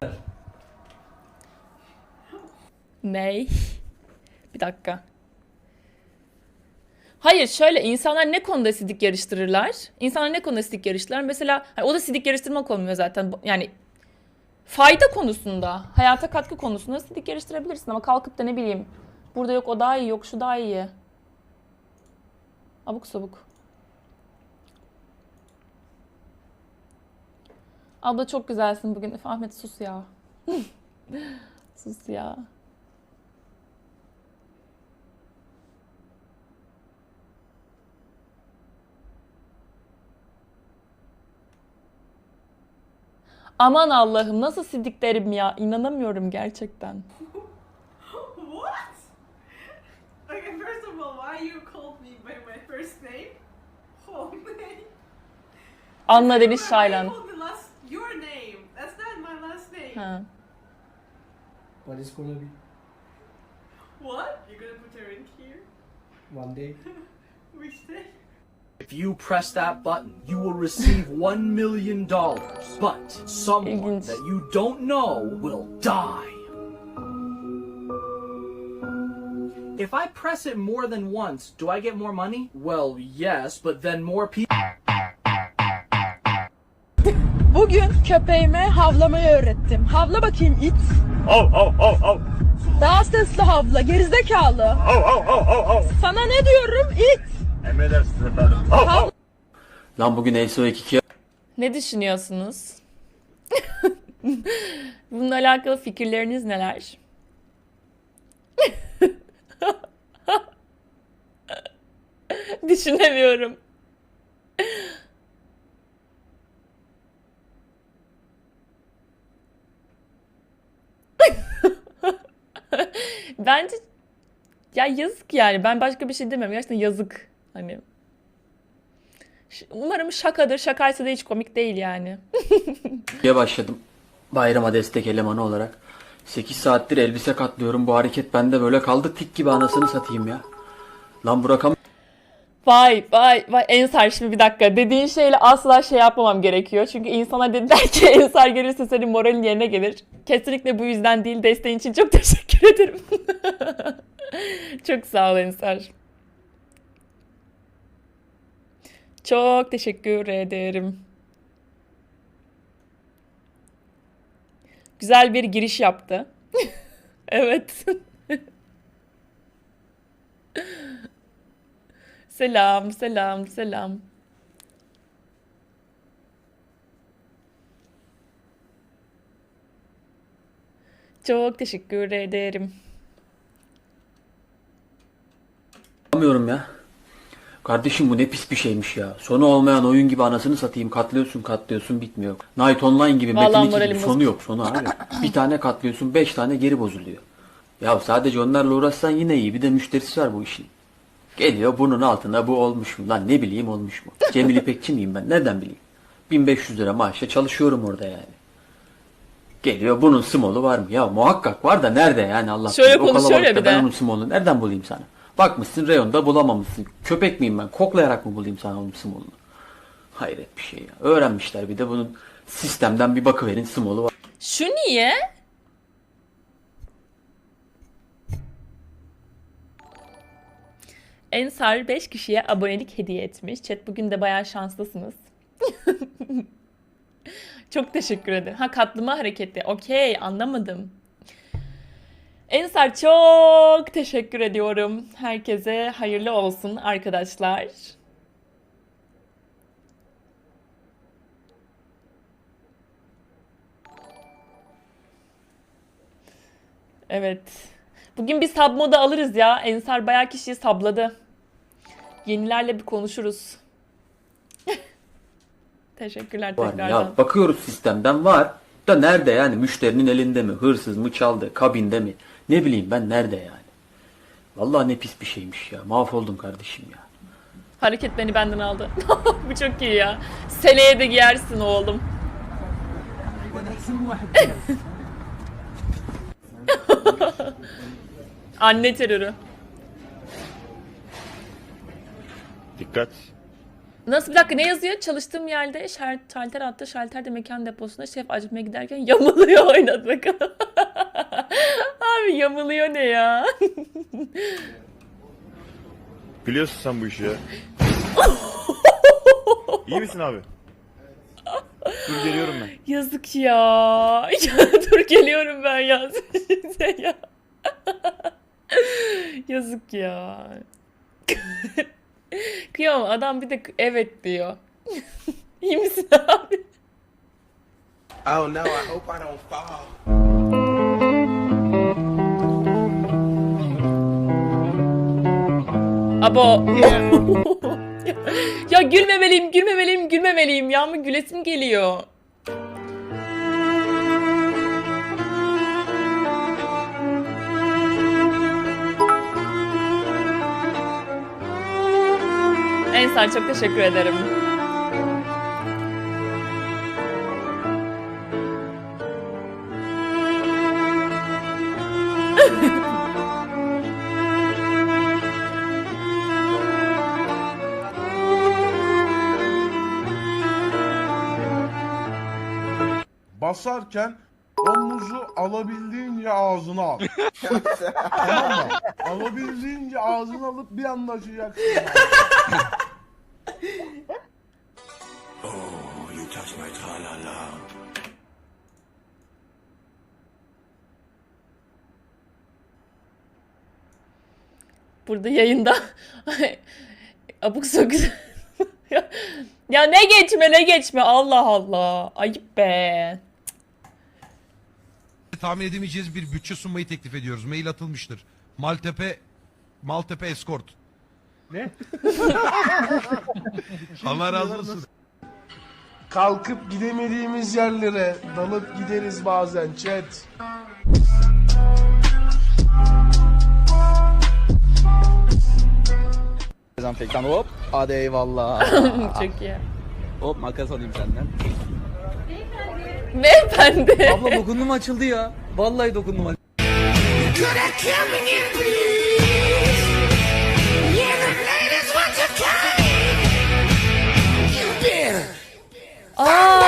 Tebrikler. Ney? Bir dakika. Hayır şöyle insanlar ne konuda sidik yarıştırırlar? İnsanlar ne konuda sidik yarıştırırlar? Mesela hani o da sidik yarıştırmak olmuyor zaten. Yani fayda konusunda, hayata katkı konusunda sidik yarıştırabilirsin ama kalkıp da ne bileyim burada yok o daha iyi yok şu daha iyi. Abuk sabuk. Abla çok güzelsin bugün. Üf, Ahmet sus ya. sus ya. Aman Allah'ım nasıl sidiklerim ya. İnanamıyorum gerçekten. What? Okay, first of all, why you called me by my first name? Whole name? Anna Deniz Şaylan. Ha. But it's gonna be What? You're gonna put her in here? one day. Which day? If you press that button, you will receive one million dollars. But someone that you don't know will die. If I press it more than once, do I get more money? Well, yes, but then more people. Bugün köpeğime havlamayı öğrettim. Havla bakayım it. Daha sesli havla gerizekalı. Sana ne diyorum it. Lan bugün ESO 2 Ne düşünüyorsunuz? Bununla alakalı fikirleriniz neler? Düşünemiyorum. Bence ya yazık yani. Ben başka bir şey demiyorum. Gerçekten yazık. Hani Umarım şakadır. Şakaysa da hiç komik değil yani.2'ye başladım. Bayrama destek elemanı olarak. 8 saattir elbise katlıyorum. Bu hareket bende böyle kaldı. Tik gibi anasını satayım ya. Lan bu rakam Vay vay vay Ensar şimdi bir dakika dediğin şeyle asla şey yapmamam gerekiyor. Çünkü insana dediler ki Ensar gelirse senin moralin yerine gelir. Kesinlikle bu yüzden değil. Desteğin için çok teşekkür ederim. çok sağ ol Ensar. Çok teşekkür ederim. Güzel bir giriş yaptı. evet. Selam, selam, selam. Çok teşekkür ederim. yapamıyorum ya. Kardeşim bu ne pis bir şeymiş ya. Sonu olmayan oyun gibi anasını satayım. Katlıyorsun katlıyorsun bitmiyor. Night Online gibi Vallahi Metin 2 moralim gibi bozuk. sonu yok sonu abi. bir tane katlıyorsun beş tane geri bozuluyor. Ya sadece onlarla uğraşsan yine iyi. Bir de müşterisi var bu işin. Geliyor bunun altına bu olmuş mu? Lan ne bileyim olmuş mu? Cemil İpekçi miyim ben? Nereden bileyim? 1500 lira maaşla çalışıyorum orada yani. Geliyor bunun smolu var mı? Ya muhakkak var da nerede yani Allah Şöyle bilir. O konuşuyor ya kalabalıkta bir de. Ben onun smolunu nereden bulayım sana? Bakmışsın reyonda bulamamışsın. Köpek miyim ben? Koklayarak mı bulayım sana onun smolunu? Hayret bir şey ya. Öğrenmişler bir de bunun sistemden bir bakıverin smolu var. Şu niye? Ensar 5 kişiye abonelik hediye etmiş. Chat bugün de bayağı şanslısınız. Çok teşekkür ederim. Ha katlama hareketi. Okey anlamadım. Ensar çok teşekkür ediyorum. Herkese hayırlı olsun arkadaşlar. Evet. Bugün bir sub moda alırız ya. Ensar bayağı kişiyi sabladı. Yenilerle bir konuşuruz. Teşekkürler var mı? tekrardan. Ya bakıyoruz sistemden var. Da nerede yani? Müşterinin elinde mi? Hırsız mı çaldı? Kabinde mi? Ne bileyim ben nerede yani? Vallahi ne pis bir şeymiş ya. Mahvoldum kardeşim ya. Hareket beni benden aldı. Bu çok iyi ya. Seneye de giyersin oğlum. Anne terörü. Dikkat. Nasıl bir dakika ne yazıyor? Çalıştığım yerde şer, şalter attı. Şalter mekan deposunda şef acıtmaya giderken yamuluyor oynat bakalım. Abi yamuluyor ne ya? Biliyorsun sen bu işi ya. İyi misin abi? Dur geliyorum ben. Yazık ya. ya dur geliyorum ben ya. ya. Yazık ya. Kıyamam adam bir de evet diyor. İyi misin abi? Oh no, I hope I don't fall. Abo. ya gülmemeliyim, gülmemeliyim, gülmemeliyim. Ya mı gülesim geliyor. Ensar çok teşekkür ederim. basarken omuzu alabildiğince ağzına al. tamam mı? Alabildiğince ağzına alıp bir anda açacaksın. Burada yayında abuk sabuk ya, ya ne geçme ne geçme Allah Allah ayıp be. tahmin edemeyeceğiz bir bütçe sunmayı teklif ediyoruz. Mail atılmıştır. Maltepe Maltepe Escort. Ne? Allah razı olsun. Kalkıp gidemediğimiz yerlere dalıp gideriz bazen chat. Dezenfektan hop. Hadi eyvallah. Çok iyi. hop makas alayım senden. Beyefendi. Abla dokundum açıldı ya. Vallahi dokundum Aa.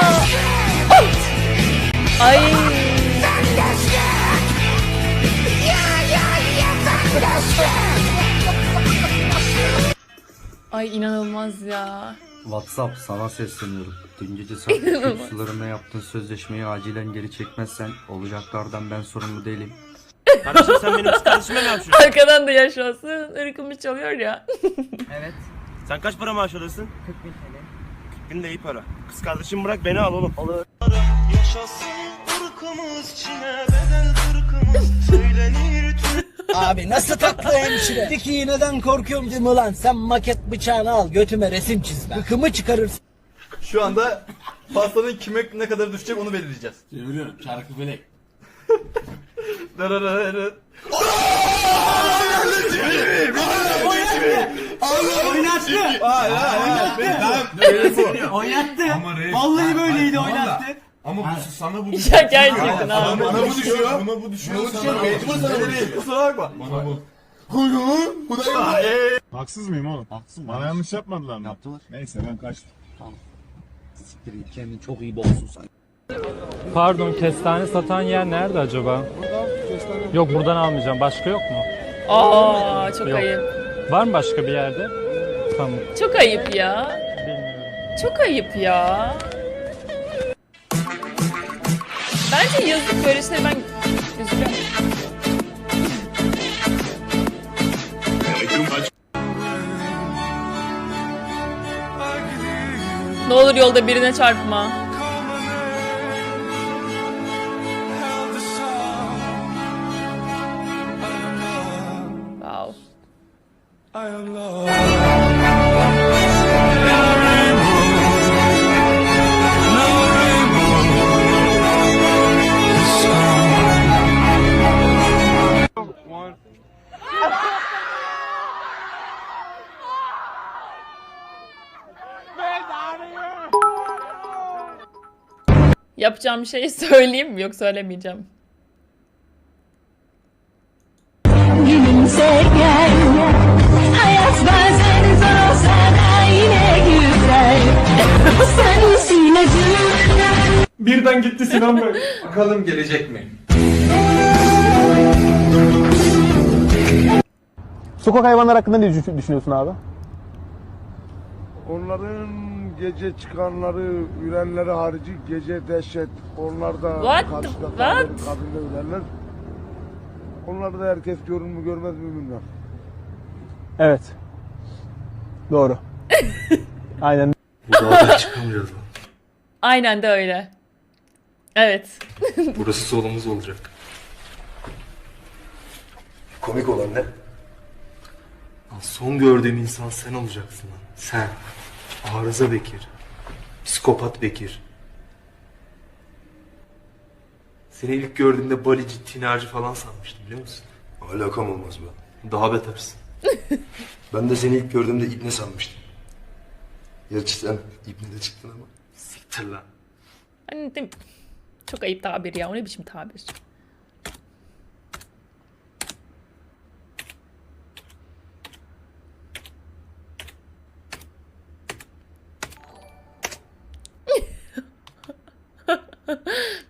Ay. Ay inanılmaz ya. WhatsApp sana sesleniyorum. Dün gece saat 3 sularında yaptığın sözleşmeyi acilen geri çekmezsen olacaklardan ben sorumlu değilim. Kardeşim sen benim kız kardeşime ne yapıyorsun? Arkadan da yaşasın. Irkımı çalıyor ya. Evet. Sen kaç para maaş alıyorsun? 40 bin TL. 40 bin de iyi para. Kız kardeşim bırak beni al oğlum. Olur. Abi nasıl tatlı hemşire? Peki iğneden korkuyorum değil mi lan? Sen maket bıçağını al götüme resim çiz. Bıkımı çıkarırsın. Şu anda pastanın kime ne kadar düşecek onu belirleyeceğiz. Biliyorum çarkı felek. Dararararı. Oynattı. Hayır. Oynattı. Vallahi böyleydi oynattı. Ama bu sana bu Ya gerçekten abi. Bana bu düşüyor. Buna bu düşüyor. Bu düşüyor. Mecbur sana bu değil. Kusura bakma. Bana bu. Bu da Haksız mıyım oğlum? Haksız Bana yanlış yapmadılar mı? Yaptılar. Neyse ben kaçtım. Siktir git kendini çok iyi boksun sen. Pardon kestane satan yer nerede acaba? Yok buradan almayacağım. Başka yok mu? Aa çok Yok. ayıp. Var mı başka bir yerde? Tamam. Çok ayıp ya. Bilmiyorum. Çok ayıp ya. Bence yazık böyle şeyleri ben. Ne olur yolda birine çarpma. Wow. Yapacağım şeyi söyleyeyim mi? Yok söylemeyeceğim. Hayat bazen zor olsa da yine güzel. Sen Birden gitti Sinan Bey. Bakalım gelecek mi? そこが hayvanlar hakkında ne düşünüyorsun abi? Onların gece çıkanları, ürenleri harici gece dehşet. Onlar da What karşıda what? kalır, kabinde ürenler. Onları da herkes görür mü görmez mi bilmem. Evet. Doğru. Aynen. Bu dağdan çıkamayacağız lan. Aynen de öyle. Evet. Burası solumuz olacak. Komik olan ne? Lan son gördüğüm insan sen olacaksın lan. Sen. Arıza Bekir. Psikopat Bekir. Seni ilk gördüğümde balici, tinerci falan sanmıştım biliyor musun? Alakam olmaz be. Daha betersin. Ben de seni ilk gördüğümde ibne sanmıştım. Gerçi sen ibne de çıktın ama. Siktir lan. Hani değil mi? Çok ayıp tabir ya. O ne biçim tabir?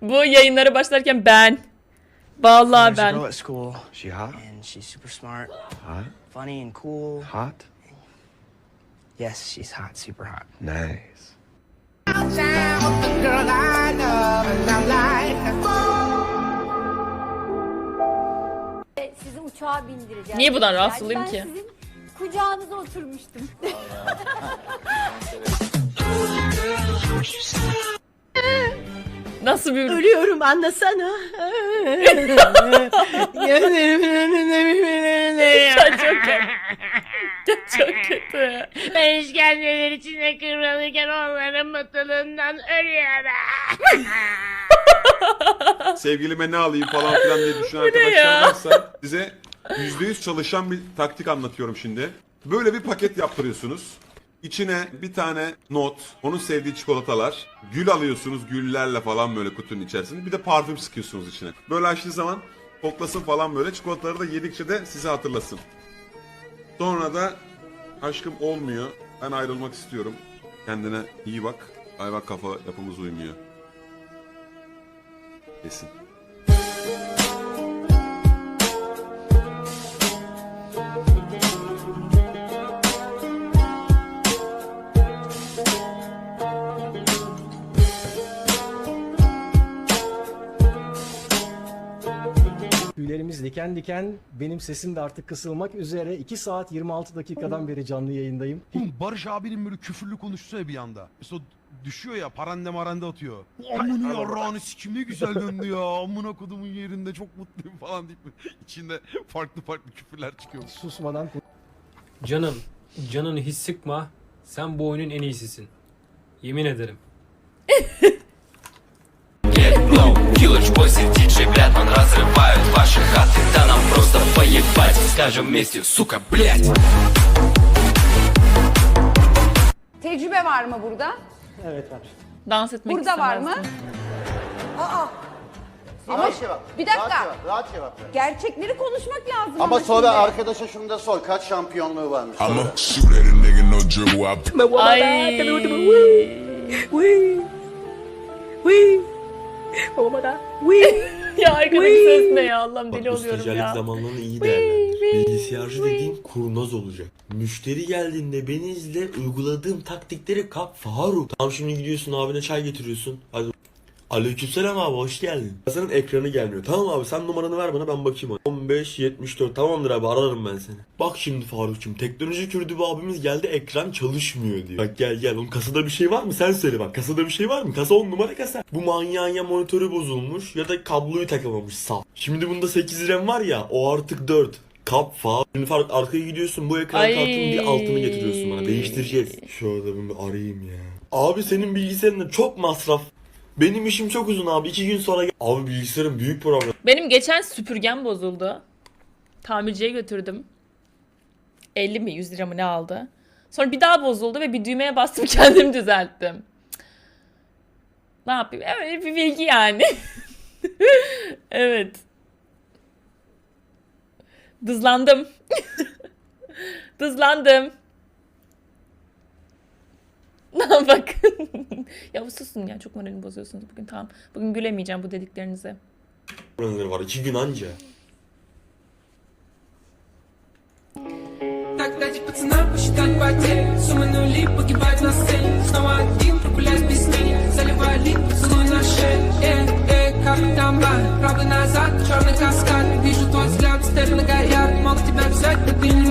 Bu yayınlara başlarken ben. Vallahi ben. at school. She hot? And she's super smart. Hot? Funny and cool. Hot? Yes, she's hot, super hot. Nice. Sizi uçağa bindireceğim. Niye bundan rahatsız olayım ben ki? sizin kucağınıza oturmuştum. Nasıl bir... Ölüyorum anlasana. Gözlerimin önünde birbirlerine Çok kötü. Çok kötü. Ben işkenceler içinde kıvrılırken onların mutluluğundan ölüyorum. Sevgilime ne alayım falan filan diye düşünen ya? arkadaşlar varsa size %100 çalışan bir taktik anlatıyorum şimdi. Böyle bir paket yaptırıyorsunuz. İçine bir tane not, onun sevdiği çikolatalar, gül alıyorsunuz güllerle falan böyle kutunun içerisinde. Bir de parfüm sıkıyorsunuz içine. Böyle açtığı zaman koklasın falan böyle. Çikolataları da yedikçe de sizi hatırlasın. Sonra da aşkım olmuyor. Ben ayrılmak istiyorum. Kendine iyi bak. Ay bak kafa yapımız uymuyor. Kesin. diken diken. Benim sesim de artık kısılmak üzere. 2 saat 26 dakikadan beri canlı yayındayım. Oğlum Barış abinin böyle küfürlü konuşsa ya bir anda. Mesela düşüyor ya parande marande atıyor. Amına yarrağını sikim ne güzel döndü ya. Amına kodumun yerinde çok mutluyum falan deyip içinde farklı farklı küfürler çıkıyor. Susmadan Canım, canını hiç sıkma. Sen bu oyunun en iyisisin. Yemin ederim. Killers, бойся, диджей, блядь, он разрывает ваши хаты Да нам просто поебать, скажем вместе, сука, блядь Tecrübe var mı burada? Evet var. Dans etmek Burada var mı? istemezdim. Aa. Ama bir dakika. Rahat cevap ver. Gerçekleri konuşmak lazım. Ama sonra şimdi. arkadaşa şunu da sor. Kaç şampiyonluğu varmış? Ay. ya arkadaki ses ne ya Allah'ım deli oluyorum ya. zamanlarını iyi değerlendir. Bilgisayarcı dediğin kurnaz olacak. Müşteri geldiğinde beni izle, uyguladığım taktikleri kap Faruk. Tamam şimdi gidiyorsun abine çay getiriyorsun. Hadi. Aleykümselam abi hoş geldin. Senin ekranı gelmiyor. Tamam abi sen numaranı ver bana ben bakayım. 15 74 tamamdır abi ararım ben seni. Bak şimdi Faruk'cum teknoloji kürdü bir abimiz geldi ekran çalışmıyor diyor. Bak gel gel onun kasada bir şey var mı sen söyle bak kasada bir şey var mı? Kasa 10 numara kasa. Bu manyağın ya monitörü bozulmuş ya da kabloyu takamamış saf. Şimdi bunda 8 RAM var ya o artık 4. Kap fa. Şimdi Faruk arkaya gidiyorsun bu ekran Ay. kartının bir altını getiriyorsun bana değiştireceğiz. Şu adamı bir arayayım ya. Abi senin bilgisayarında çok masraf. Benim işim çok uzun abi. iki gün sonra Abi bilgisayarım büyük problem. Benim geçen süpürgem bozuldu. Tamirciye götürdüm. 50 mi 100 lira mı ne aldı? Sonra bir daha bozuldu ve bir düğmeye bastım kendim düzelttim. Ne yapayım? Öyle bir bilgi yani. evet. Dızlandım. Dızlandım. Bakın. ya susun ya çok moralimi bozuyorsunuz bugün tamam. Bugün gülemeyeceğim bu dediklerinize. Ömürleri var. iki gün anca. Так дайте пацанам посчитать потери Суммы нули погибать на сцене Снова один прогуляюсь без сна Заливаю лик, поцелуй на шею Эй, эй, капитан Блан Правый назад, черный каскад Вижу твой взгляд, стены горят Мог тебя взять, но ты не